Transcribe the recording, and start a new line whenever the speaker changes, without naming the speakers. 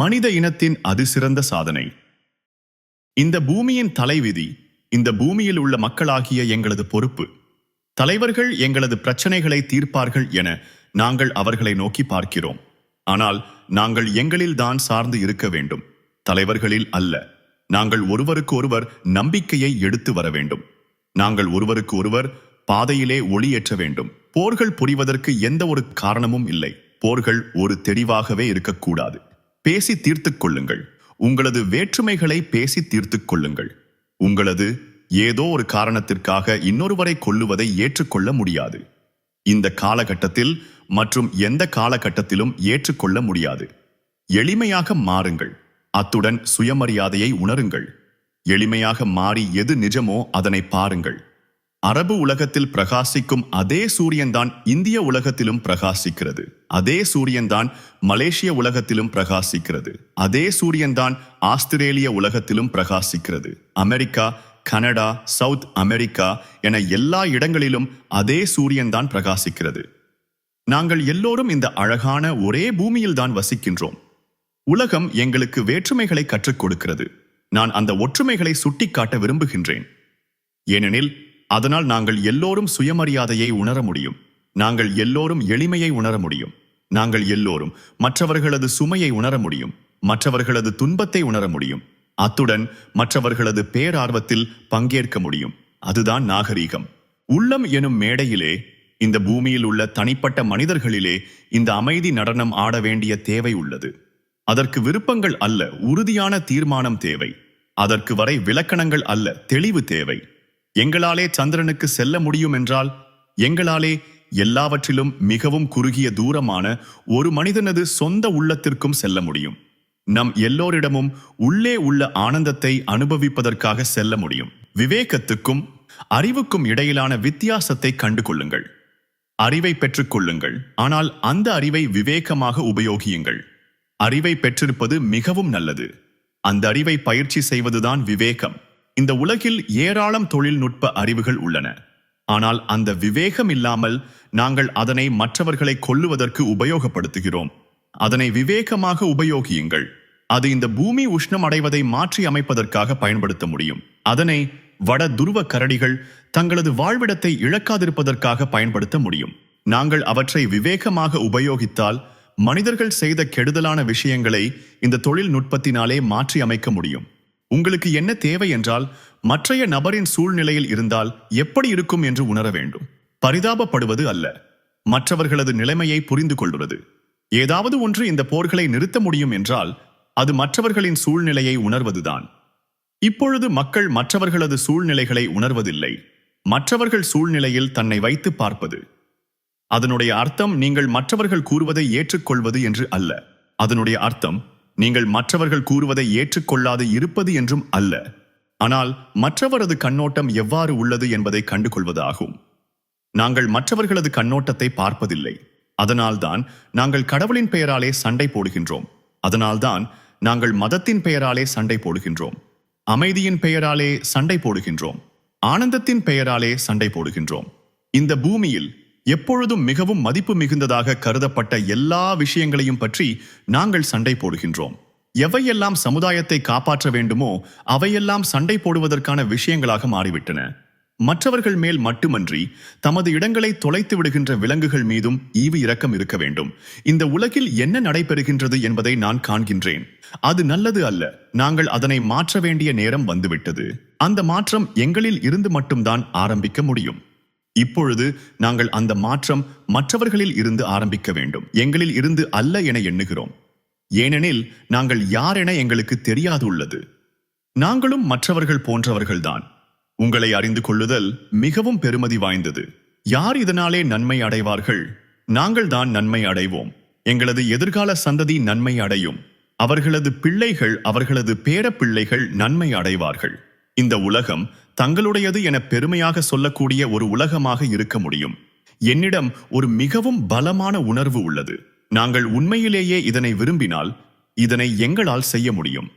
மனித இனத்தின் அதிசிறந்த சாதனை. இந்த பூமியின் தலைவிதி இந்த பூமியில் உள்ள மக்களாகிய எங்களது பொறுப்பு. தலைவர்கள் எங்களது பிரச்சனைகளை தீர்ப்பார்கள் என நாங்கள் அவர்களை நோக்கி பார்க்கிறோம். ஆனால் நாங்கள் எங்களில் தான் சார்ந்து இருக்க வேண்டும். தலைவர்களில் அல்ல நாங்கள் ஒருவருக்கு ஒருவர் நம்பிக்கையை எடுத்து வர வேண்டும். நாங்கள் ஒருவருக்கு ஒருவர் பாதையிலே ஒளியேற்ற வேண்டும். போர்கள் புரிவதற்கு எந்த ஒரு காரணமும் இல்லை. போர்கள் ஒரு தெளிவாகவே இருக்கக்கூடாது. பேசி தீர்த்துக் கொள்ளுங்கள். உங்களது வேற்றுமைகளை பேசி தீர்த்துக் கொள்ளுங்கள். உங்களது ஏதோ ஒரு காரணத்திற்காக இன்னொருவரை கொல்லுவதை ஏற்றுக்கொள்ள முடியாது. இந்த காலகட்டத்தில் மற்றும் எந்த காலகட்டத்திலும் ஏற்றுக்கொள்ள முடியாது. எளிமையாக மாறுங்கள். அத்துடன் சுயமரியாதையை உணருங்கள். எளிமையாக மாறி எது நிஜமோ அதனை பாருங்கள். அரபு உலகத்தில் பிரகாசிக்கும் அதே சூரியன்தான் இந்திய உலகத்திலும் பிரகாசிக்கிறது. அதே சூரியன்தான் மலேசிய உலகத்திலும் பிரகாசிக்கிறது. அதே சூரியன்தான் ஆஸ்திரேலிய உலகத்திலும் பிரகாசிக்கிறது. அமெரிக்கா கனடா சவுத் அமெரிக்கா என எல்லா இடங்களிலும் அதே சூரியன்தான் பிரகாசிக்கிறது. நாங்கள் எல்லோரும் இந்த அழகான ஒரே பூமியில்தான் வசிக்கின்றோம். உலகம் எங்களுக்கு வேற்றுமைகளை கற்றுக் கொடுக்கிறது. நான் அந்த ஒற்றுமைகளை சுட்டிக்காட்ட விரும்புகின்றேன். ஏனெனில் அதனால் நாங்கள் எல்லோரும் சுயமரியாதையை உணர முடியும். நாங்கள் எல்லோரும் எளிமையை உணர முடியும். நாங்கள் எல்லோரும் மற்றவர்களது சுமையை உணர முடியும். மற்றவர்களது துன்பத்தை உணர முடியும். அத்துடன் மற்றவர்களது பேரார்வத்தில் பங்கேற்க முடியும். அதுதான் நாகரீகம். உள்ளம் எனும் மேடையிலே இந்த பூமியில் உள்ள தனிப்பட்ட மனிதர்களிலே இந்த அமைதி நடனம் ஆட வேண்டிய தேவை உள்ளது. அதற்கு விருப்பங்கள் அல்ல உறுதியான தீர்மானம் தேவை. அதற்கு வரை விளக்கணங்கள் அல்ல தெளிவு தேவை. எங்களாலே சந்திரனுக்கு செல்ல முடியும் என்றால் எங்களாலே எல்லாவற்றிலும் மிகவும் குறுகிய தூரமான ஒரு மனிதனது சொந்த உள்ளத்திற்கும் செல்ல முடியும். நம் எல்லோரிடமும் உள்ளே உள்ள ஆனந்தத்தை அனுபவிப்பதற்காக செல்ல முடியும். விவேகத்துக்கும் அறிவுக்கும் இடையிலான வித்தியாசத்தை கண்டு கொள்ளுங்கள் அறிவை பெற்றுக்கொள்ளுங்கள். ஆனால் அந்த அறிவை விவேகமாக உபயோகியுங்கள். அறிவை பெற்றிருப்பது மிகவும் நல்லது. அந்த அறிவை பயிற்சி செய்வதுதான் விவேகம். இந்த உலகில் ஏராளம் தொழில்நுட்ப அறிவுகள் உள்ளன. ஆனால் அந்த விவேகம் இல்லாமல் நாங்கள் அதனை மற்றவர்களை கொல்லுவதற்கு உபயோகப்படுத்துகிறோம். அதனை விவேகமாக உபயோகியுங்கள். அது இந்த பூமி உஷ்ணம் அடைவதை மாற்றி அமைப்பதற்காக பயன்படுத்த முடியும். அதனை வட துருவ கரடிகள் தங்களது வாழ்விடத்தை இழக்காதிருப்பதற்காக பயன்படுத்த முடியும். நாங்கள் அவற்றை விவேகமாக உபயோகித்தால் மனிதர்கள் செய்த கெடுதலான விஷயங்களை இந்த தொழில்நுட்பத்தினாலே மாற்றி அமைக்க முடியும். உங்களுக்கு என்ன தேவை என்றால் மற்றைய நபரின் சூழ்நிலையில் இருந்தால் எப்படி இருக்கும் என்று உணர வேண்டும். பரிதாபப்படுவது அல்ல. மற்றவர்களது நிலைமையை புரிந்து கொள்வது. ஏதாவது ஒன்று இந்த போர்களை நிறுத்த முடியும் என்றால் அது மற்றவர்களின் சூழ்நிலையை உணர்வதுதான். இப்பொழுது மக்கள் மற்றவர்களது சூழ்நிலைகளை உணர்வதில்லை. மற்றவர்கள் சூழ்நிலையில் தன்னை வைத்து பார்ப்பது. அதனுடைய அர்த்தம் நீங்கள் மற்றவர்கள் கூறுவதை ஏற்றுக்கொள்வது என்று அல்ல. அதனுடைய அர்த்தம் நீங்கள் மற்றவர்கள் கூறுவதை ஏற்றுக்கொள்ளாது இருப்பது என்றும் அல்ல. ஆனால் மற்றவரது கண்ணோட்டம் எவ்வாறு உள்ளது என்பதை கண்டுகொள்வதாகும். நாங்கள் மற்றவர்களது கண்ணோட்டத்தை பார்ப்பதில்லை. அதனால்தான் நாங்கள் கடவுளின் பெயராலே சண்டை போடுகின்றோம். அதனால்தான் நாங்கள் மதத்தின் பெயராலே சண்டை போடுகின்றோம். அமைதியின் பெயராலே சண்டை போடுகின்றோம். ஆனந்தத்தின் பெயராலே சண்டை போடுகின்றோம். இந்த பூமியில் எப்பொழுதும் மிகவும் மதிப்பு மிகுந்ததாக கருதப்பட்ட எல்லா விஷயங்களையும் பற்றி நாங்கள் சண்டை போடுகின்றோம். எவையெல்லாம் சமுதாயத்தை காப்பாற்ற வேண்டுமோ அவையெல்லாம் சண்டை போடுவதற்கான விஷயங்களாக மாறிவிட்டன. மற்றவர்கள் மேல் மட்டுமன்றி தமது இடங்களை தொலைத்து விடுகின்ற விலங்குகள் மீதும் ஈவு இரக்கம் இருக்க வேண்டும். இந்த உலகில் என்ன நடைபெறுகின்றது என்பதை நான் காண்கின்றேன். அது நல்லது அல்ல. நாங்கள் அதனை மாற்ற வேண்டிய நேரம் வந்துவிட்டது. அந்த மாற்றம் எங்களில் இருந்து மட்டும்தான் ஆரம்பிக்க முடியும். இப்பொழுது நாங்கள் அந்த மாற்றம் மற்றவர்களில் இருந்து ஆரம்பிக்க வேண்டும். எங்களில் இருந்து அல்ல என எண்ணுகிறோம். ஏனெனில் நாங்கள் யார் என எங்களுக்கு தெரியாது உள்ளது. நாங்களும் மற்றவர்கள் போன்றவர்கள்தான். உங்களை அறிந்து கொள்ளுதல் மிகவும் பெருமதி வாய்ந்தது. யார் இதனாலே நன்மை அடைவார்கள்? நாங்கள் தான் நன்மை அடைவோம். எங்களது எதிர்கால சந்ததி நன்மை அடையும். அவர்களது பிள்ளைகள் அவர்களது பேர பிள்ளைகள் நன்மை அடைவார்கள். இந்த உலகம் தங்களுடையது என பெருமையாக சொல்லக்கூடிய ஒரு உலகமாக இருக்க முடியும். என்னிடம் ஒரு மிகவும் பலமான உணர்வு உள்ளது. நாங்கள் உண்மையிலேயே இதனை விரும்பினால் இதனை எங்களால் செய்ய முடியும்.